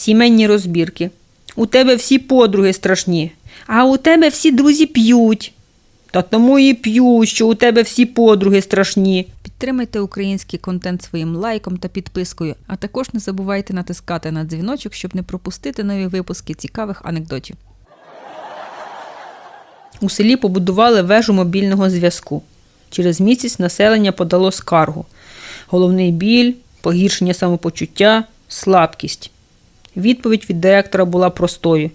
Сімейні розбірки. У тебе всі подруги страшні, а у тебе всі друзі п'ють. Та тому і п'ють, що у тебе всі подруги страшні. Підтримайте український контент своїм лайком та підпискою, а також не забувайте натискати на дзвіночок, щоб не пропустити нові випуски цікавих анекдотів. У селі побудували вежу мобільного зв'язку. Через місяць населення подало скаргу. Головний біль, погіршення самопочуття, слабкість. Відповідь від директора була простою: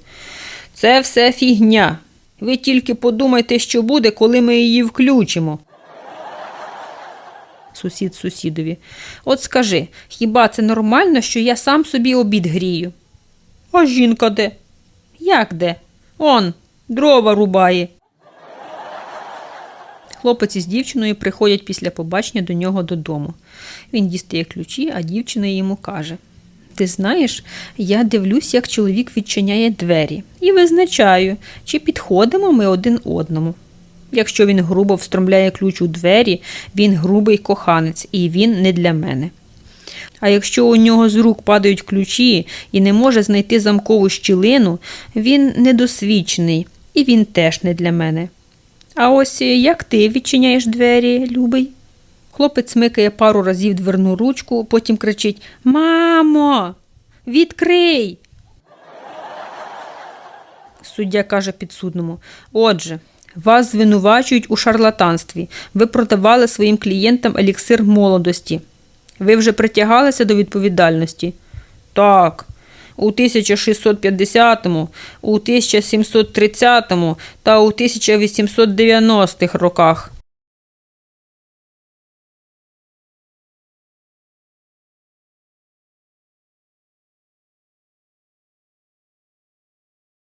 Це все фігня. Ви тільки подумайте, що буде, коли ми її включимо. Сусід сусідові. От скажи, хіба це нормально, що я сам собі обід грію? А жінка де? Як де? Он, дрова рубає. Хлопець із дівчиною приходять після побачення до нього додому. Він дістає ключі, а дівчина йому каже: Ти знаєш, я дивлюсь, як чоловік відчиняє двері, і визначаю, чи підходимо ми один одному. Якщо він грубо встромляє ключ у двері, він грубий коханець, і він не для мене. А якщо у нього з рук падають ключі і не може знайти замкову щілину, він недосвідчений, і він теж не для мене. А ось як ти відчиняєш двері, любий? Хлопець смикає пару разів дверну ручку, потім кричить Мамо, відкрий. Суддя каже підсудному: Отже, вас звинувачують у шарлатанстві. Ви продавали своїм клієнтам еліксир молодості. Ви вже притягалися до відповідальності? Так. У 1650, у 1730 та у 1890 роках.